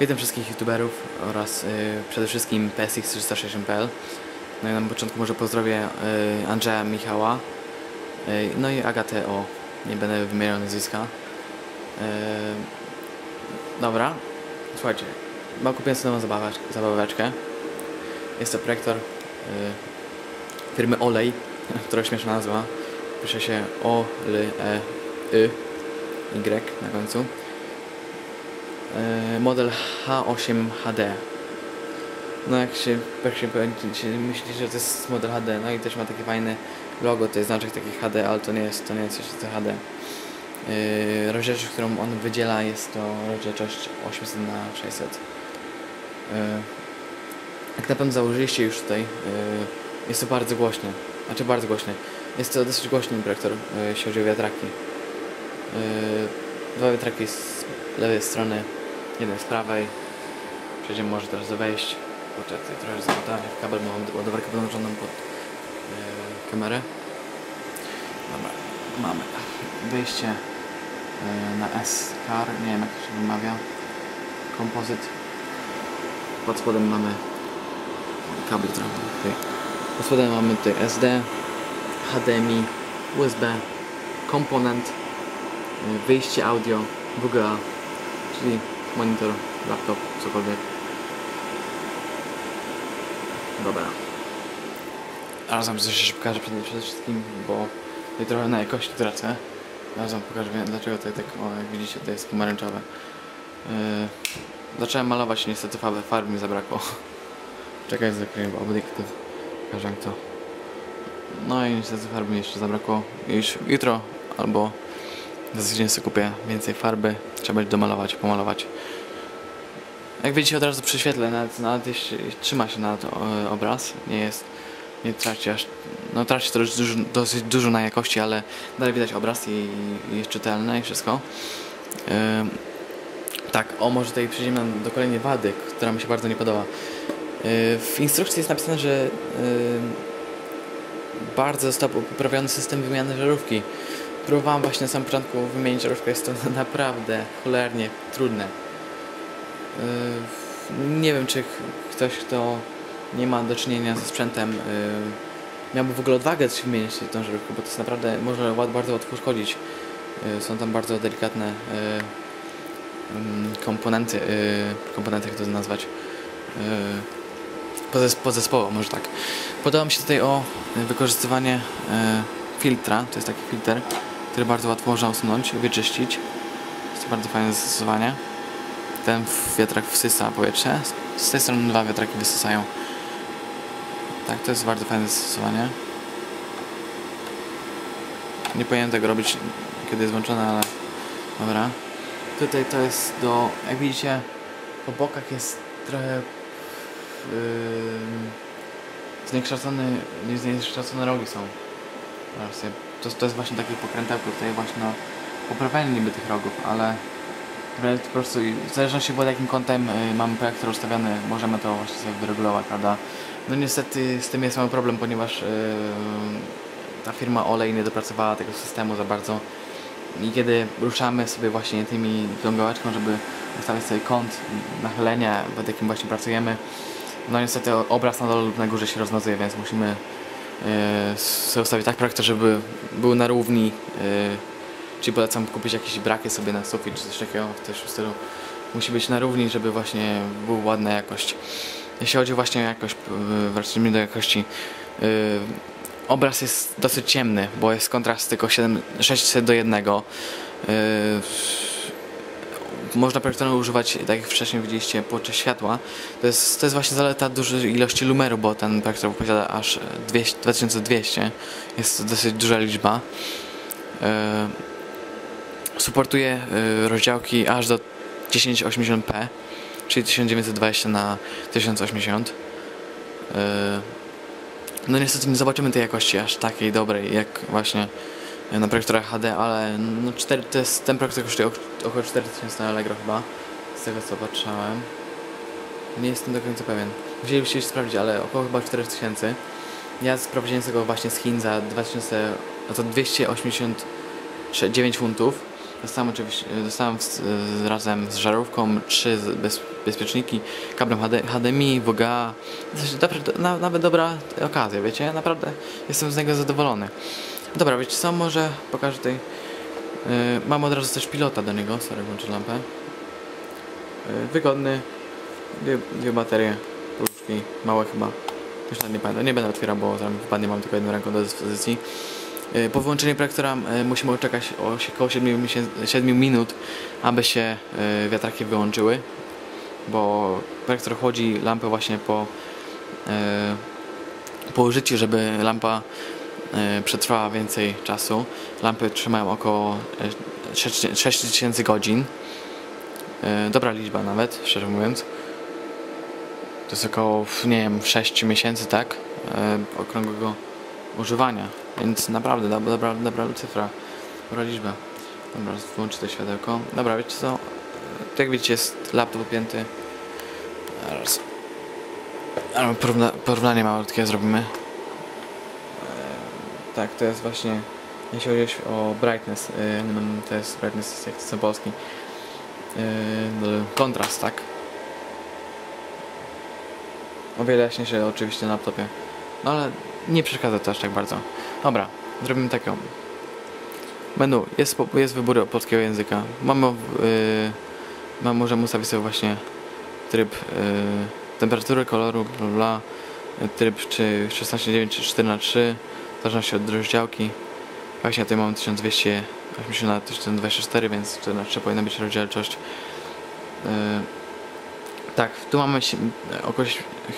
Witam wszystkich youtuberów oraz y, przede wszystkim PSX360.pl No i na początku może pozdrowię y, Andrzeja Michała y, No i Agatę o, nie będę wymieniał nazwiska. Y, Dobra, słuchajcie, mam kupiłem sobie nową zabaweczkę, zabaweczkę. Jest to projektor y, firmy Olej, która śmieszna nazwa Pisze się O, L, E, Y, Y na końcu model H8 HD. No jak się, jak się, myśli, że to jest model HD, no i też ma takie fajne logo, to jest znaczek taki HD, ale to nie jest, to nie jest jeszcze HD. Yy, rozdzielczość, którą on wydziela jest to rozdzielczość 800 na 600 yy, Jak na pewno założyliście już tutaj, yy, jest to bardzo głośne, znaczy bardzo głośne. Jest to dosyć głośny projektor, jeśli chodzi o wiatraki. Dwa wiatraki lewej strony jeden z prawej. Przejdziemy może do wejść. Kurczę, tutaj trochę zamotałem w kabel, bo mam ładowarkę podłączoną pod yy, kamerę. Dobra, mamy wyjście yy, na S-Car, nie wiem jak to się wymawia. Kompozyt. Pod spodem mamy kabel trochę. Pod spodem mamy tutaj SD, HDMI, USB, komponent, yy, wyjście audio, WGA, czyli monitor, laptop, cokolwiek. Dobra. Razem coś się pokażę przede wszystkim, bo tutaj trochę na jakości tracę. Razem pokażę dlaczego tutaj tak, o jak widzicie to jest pomarańczowe. Yy, zacząłem malować niestety farbę, farby mi zabrakło. Czekaj, zakryję obiektyw. Pokażę to. No i niestety farby mi jeszcze zabrakło. Już jutro albo za tydzień sobie kupię więcej farby. Trzeba będzie domalować, pomalować. Jak widzicie od razu prześwietlę, nawet, nawet jeśli trzyma się na e, obraz, nie jest, nie traci aż, no traci to dużo, dosyć dużo na jakości, ale dalej widać obraz i, i jest czytelne i wszystko. Tak, o może tutaj przejdziemy do kolejnej wady, która mi się bardzo nie podoba. Yy, w instrukcji jest napisane, że yy, bardzo został poprawiony system wymiany żarówki. Próbowałam właśnie na samym początku wymienić żarówkę, jest to naprawdę cholernie trudne. Yy, nie wiem, czy ktoś, kto nie ma do czynienia ze sprzętem, yy, miałby w ogóle odwagę wymienić tą żarówkę, bo to jest naprawdę, może bardzo łatwo uszkodzić. Yy, są tam bardzo delikatne mm, komponenty, komponenty, jak to nazwać, pozespołowo, może tak. Podoba mi się tutaj o wykorzystywanie filtra, to jest taki filtr, który bardzo łatwo można usunąć, wyczyścić. Jest to bardzo fajne zastosowanie ten wiatrak wsysa powietrze. Z tej strony dwa wiatraki wysysają. Tak, to jest bardzo fajne zastosowanie. Nie powinienem tego robić, kiedy jest włączone, ale dobra. Tutaj to jest do, jak widzicie, po bokach jest trochę yy, zniekształcone, zniekształcone rogi są. To, to jest właśnie takie pokrętełko tutaj właśnie na poprawianie niby tych rogów, ale po prostu w zależności pod jakim kątem y, mamy projektor ustawiony, możemy to właśnie sobie wyregulować, prawda? No niestety z tym jest mały problem, ponieważ yy, ta firma Olej nie dopracowała tego systemu za bardzo i kiedy ruszamy sobie właśnie tymi tą gałeczką, żeby ustawić sobie kąt nachylenia, pod jakim właśnie pracujemy, no niestety obraz na dole lub na górze się rozmazuje, więc musimy sobie ustawić tak projektor, żeby był na równi yy, Czyli polecam kupić jakieś braki sobie na sufit czy coś takiego w też stylu. Musi być na równi, żeby właśnie była ładna jakość. Jeśli chodzi właśnie o jakość, yy, wracamy do jakości, obraz jest dosyć ciemny, bo jest kontrast tylko 7, 600 do 1. Yy, można projektorem używać, tak jak wcześniej widzieliście, podczas światła. To jest, to jest właśnie zaleta dużej ilości lumeru, bo ten projektor posiada aż 200, 2200. Jest to dosyć duża liczba. Yy, Supportuje y, rozdziałki aż do 1080p, czyli 1920 na 1080. Y, no niestety nie zobaczymy tej jakości aż takiej dobrej jak właśnie na projektorach HD, ale no 4, to jest, ten projektor kosztuje około 4000 na Allegro chyba, z tego co patrzałem. Nie jestem do końca pewien. Musielibyście sprawdzić, ale około chyba 4000. Ja sprawdziłem tego właśnie z Chin za 2000, no to 289 funtów Dostałem oczywiście, dostałem z, razem z żarówką trzy bez, bezpieczniki, kablem HD, HDMI, WGA. Dobra, na, nawet dobra okazja, wiecie? Naprawdę jestem z niego zadowolony. Dobra, wiecie co, może pokażę tutaj. Yy, mam od razu też pilota do niego, sorry, włączę lampę. Yy, wygodny, dwie, dwie baterie, pluszki, małe chyba. Już nawet nie pamiętam, nie będę otwierał, bo mi wypadnie, mam tylko jedną ręką do dyspozycji. Yy, Po wyłączeniu projektora yy, musimy czekać około 7, miesię- 7 minut, aby się yy, wiatraki wyłączyły, bo projektor chłodzi lampę właśnie po, yy, po użyciu, żeby lampa przetrwała więcej czasu. Lampy trzymają około yy, 6 6000 godzin. Yy, Dobra liczba nawet, szczerze mówiąc. To jest około, nie wiem, 6 miesięcy, tak? Okrągłego używania. Więc naprawdę, dobra, dobra, dobra cyfra, dobra liczba. Dobra, włączę to światełko. Dobra, wiecie co? Tak jak widzicie, jest laptop opięty. Zaraz. Porównanie malutkie zrobimy. Tak, to jest właśnie, jeśli chodzi o brightness, yy, to jest brightness, jak to polski. Yy, kontrast, tak? O wiele jaśniejszy oczywiście na laptopie. No ale nie przeszkadza to aż tak bardzo. Dobra, zrobimy taką. Menu, jest, jest wybór polskiego języka. Mamy, yy, możemy ustawić sobie właśnie tryb yy, temperatury, koloru, bla bla, tryb czy 16.9 czy 4 na 3 w zależności od rozdziałki. Właśnie tutaj mam 1280 na 1024, więc 4 na 3 powinna być rozdzielczość. Yy, tak, tu mamy około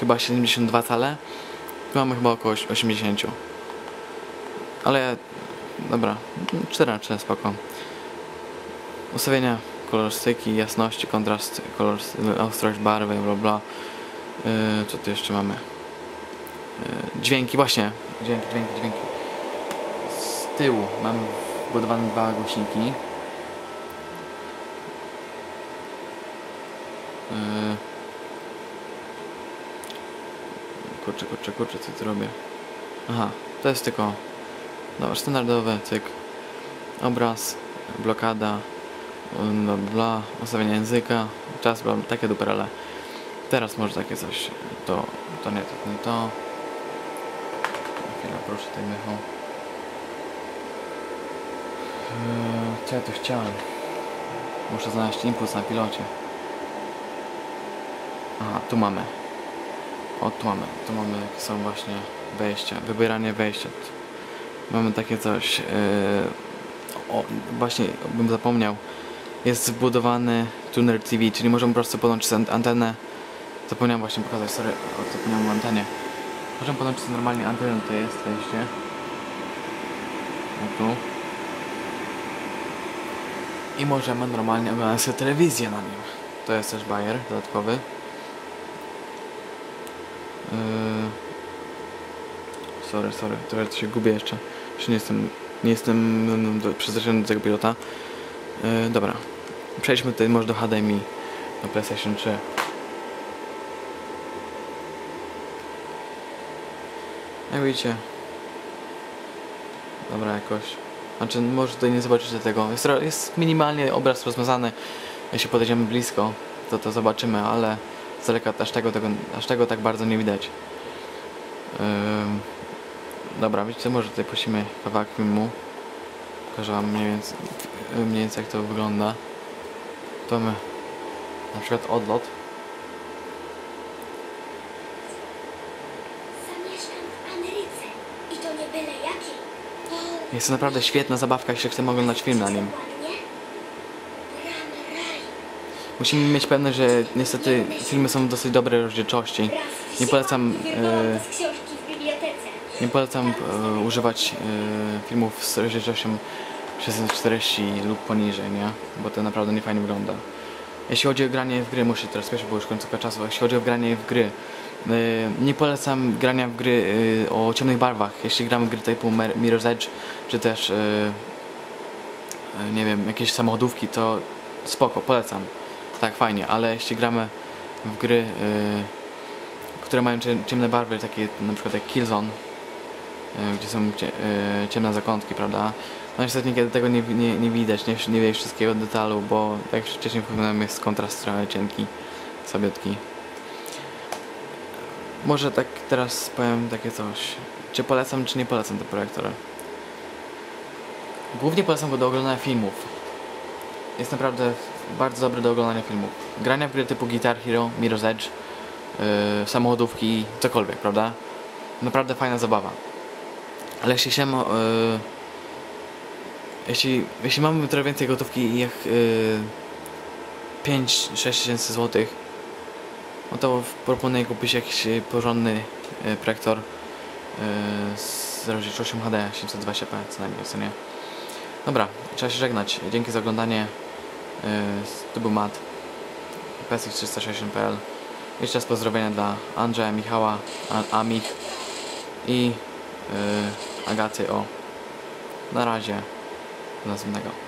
chyba 72 cale. Tu mamy chyba około 80. Ale dobra, 4 na 3 spoko. Ustawienia kolorystyki, jasności, kontrast, kolor, ostrość barwy, bla bla. Yy, co tu jeszcze mamy? Yy, dźwięki, właśnie. Dźwięki, dźwięki, dźwięki. Z tyłu mamy wbudowane dwa głośniki. Yy. Kurczę, kurczę, kurczę, co tu robię? Aha, to jest tylko Dobra, standardowe, cyk. Obraz, blokada, bla, bla, ustawienie języka, czas, bla, takie duperele. Teraz może takie coś, to, to nie, to nie to. Chwila, proszę tej mychą. Eee, Co ja tu chciałem? Muszę znaleźć impuls na pilocie. Aha, tu mamy. O, tu mamy. Tu mamy, są właśnie wejścia, wybieranie wejścia. Mamy takie coś. Yy, o, właśnie bym zapomniał. Jest wbudowany tuner TV, czyli możemy po prostu podłączyć an- antenę. Zapomniałem właśnie pokazać, sorry, zapomniałem o antenie. Możemy podłączyć normalnie antenę, to jest wejście. O tu. I możemy normalnie oglądać sobie telewizję na nim. To jest też bajer dodatkowy. Yy, Sorry, sorry, trochę się gubię jeszcze. Jeszcze nie jestem, nie jestem no, no, do- przyzwyczajony do tego pilota. Yy, dobra, przejdźmy tutaj może do HDMI, do PlayStation 3. Jak widzicie, dobra jakoś. Znaczy, może tutaj nie zobaczycie tego. Jest, jest minimalnie obraz rozmazany. Jeśli podejdziemy blisko, to to zobaczymy, ale z daleka aż tego, tego, aż tego tak bardzo nie widać. Ym, dobra, co, może tutaj puścimy kawałek filmu. Pokażę wam mniej więcej, mniej więcej jak to wygląda. Tu mamy na przykład odlot. Zamieszkam w Ameryce i to nie byle jaki. O, Jest to naprawdę świetna zabawka, jeśli chcemy oglądać film na nim. Musimy mieć pewność, że niestety filmy są w dosyć dobrej rozdzielczości. Nie polecam, e. Nie polecam e, używać e, filmów z rozdzielczością 640 lub poniżej, nie? Bo to naprawdę nie fajnie wygląda. Jeśli chodzi o granie w gry, muszę teraz spieszyć, bo już końcówka czasu. Jeśli chodzi o granie w gry, nie polecam grania w gry e, o ciemnych barwach. Jeśli gramy w gry typu Mir- Mirror's Edge, czy też e, nie wiem, jakieś samochodówki, to spoko, polecam. Tak, fajnie, ale jeśli gramy w gry, które mają cie- ciemne barwy, takie na przykład jak Killzone, gdzie są cie, ciemne zakątki, prawda? No niestety niekiedy tego nie, nie, nie widać, nie, nie widać wszystkiego detalu, bo jak wcześniej wspominałem jest kontrast trochę cienki, słabiutki. Może tak teraz powiem takie coś. Czy polecam, czy nie polecam ten projektor? Głównie polecam go do oglądania filmów. Jest naprawdę bardzo dobry do oglądania filmów. Grania w gry typu Guitar Hero, Mirror's Edge, yy, samochodówki, cokolwiek, prawda? Naprawdę fajna zabawa. Ale jeśli się yy, jeśli, jeśli mamy trochę więcej gotówki jak yy, 5-6 tysięcy złotych, no to proponuję kupić jakiś yy, porządny yy, projektor yy, z rozdzielczością HD 720p co najmniej, co nie? Dobra, trzeba się żegnać. Dzięki za oglądanie. To był Matt. PSX360.pl Jeszcze raz pozdrowienia dla Andrzeja, Michała, Amich i Agaty. O, na razie. Do następnego.